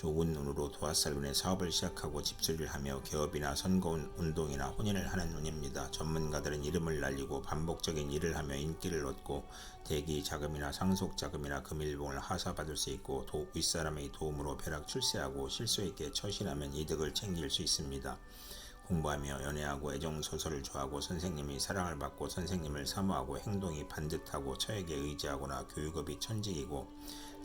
좋은 운으로 도화살운의 사업을 시작하고 집수리를 하며 개업이나 선거 운동이나 혼인을 하는 운입니다. 전문가들은 이름을 날리고 반복적인 일을 하며 인기를 얻고 대기 자금이나 상속 자금이나 금일봉을 하사받을 수 있고 도, 윗사람의 도움으로 벼락 출세하고 실수 있게 처신하면 이득을 챙길 수 있습니다. 공부하며 연애하고 애정 소설을 좋아하고 선생님이 사랑을 받고 선생님을 사모하고 행동이 반듯하고 처에게 의지하거나 교육업이 천직이고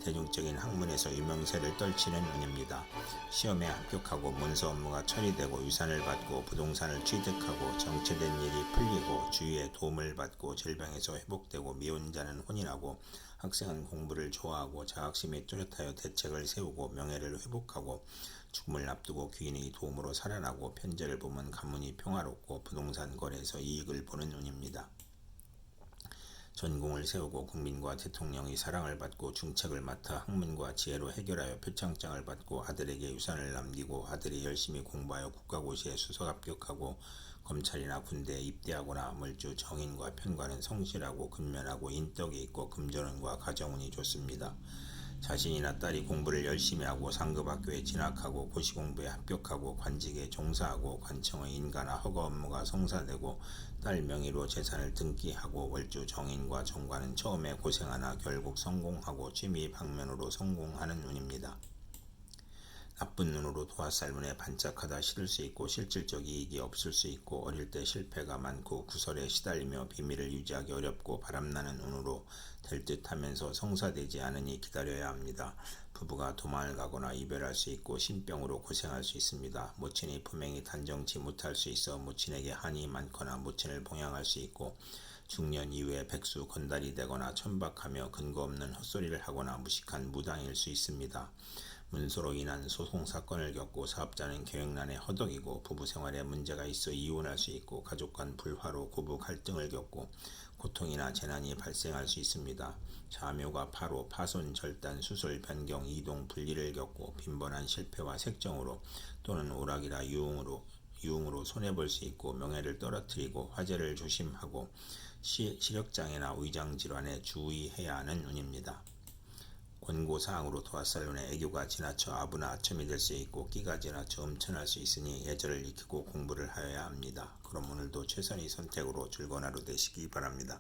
대중적인 학문에서 유명세를 떨치는 운입니다. 시험에 합격하고 문서 업무가 처리되고 유산을 받고 부동산을 취득하고 정체된 일이 풀리고 주위의 도움을 받고 질병에서 회복되고 미혼자는 혼인하고 학생은 공부를 좋아하고 자학심이 뚜렷하여 대책을 세우고 명예를 회복하고 죽음을 앞두고 귀인의 도움으로 살아나고 편제를 보면 가문이 평화롭고 부동산 거래에서 이익을 보는 운입니다. 전공을 세우고 국민과 대통령의 사랑을 받고 중책을 맡아 학문과 지혜로 해결하여 표창장을 받고 아들에게 유산을 남기고 아들이 열심히 공부하여 국가고시에 수석 합격하고 검찰이나 군대에 입대하거나 물주 정인과 편관은 성실하고 근면하고 인덕이 있고 금전운과 가정운이 좋습니다. 자신이나 딸이 공부를 열심히 하고 상급학교에 진학하고 고시공부에 합격하고 관직에 종사하고 관청의 인가나 허가 업무가 성사되고 딸 명의로 재산을 등기하고 월주 정인과 정관은 처음에 고생하나 결국 성공하고 취미 방면으로 성공하는 운입니다. 나쁜 눈으로 도화살문에 반짝하다 싫을 수 있고 실질적 이익이 없을 수 있고 어릴 때 실패가 많고 구설에 시달리며 비밀을 유지하기 어렵고 바람나는 운으로 될 듯 하면서 성사되지 않으니 기다려야 합니다. 부부가 도망을 가거나 이별할 수 있고 신병으로 고생할 수 있습니다. 모친의 품행이 단정치 못할 수 있어 모친에게 한이 많거나 모친을 봉양할 수 있고 중년 이후에 백수 건달이 되거나 천박하며 근거 없는 헛소리를 하거나 무식한 무당일 수 있습니다. 문서로 인한 소송 사건을 겪고 사업자는 계획난에 허덕이고 부부 생활에 문제가 있어 이혼할 수 있고 가족 간 불화로 고부 갈등을 겪고 고통이나 재난이 발생할 수 있습니다. 자묘가 파로 파손 절단 수술 변경 이동 분리를 겪고 빈번한 실패와 색정으로 또는 오락이나 유흥으로 유흥으로 손해볼 수 있고 명예를 떨어뜨리고 화재를 조심하고 시, 시력장애나 위장질환에 주의해야 하는 운입니다. 권고사항으로 도화살론의 애교가 지나쳐 아부나 아첨이 될 수 있고 끼가 지나쳐 엄천할 수 있으니 예절을 익히고 공부를 하여야 합니다. 그럼 오늘도 최선의 선택으로 즐거운 하루 되시기 바랍니다.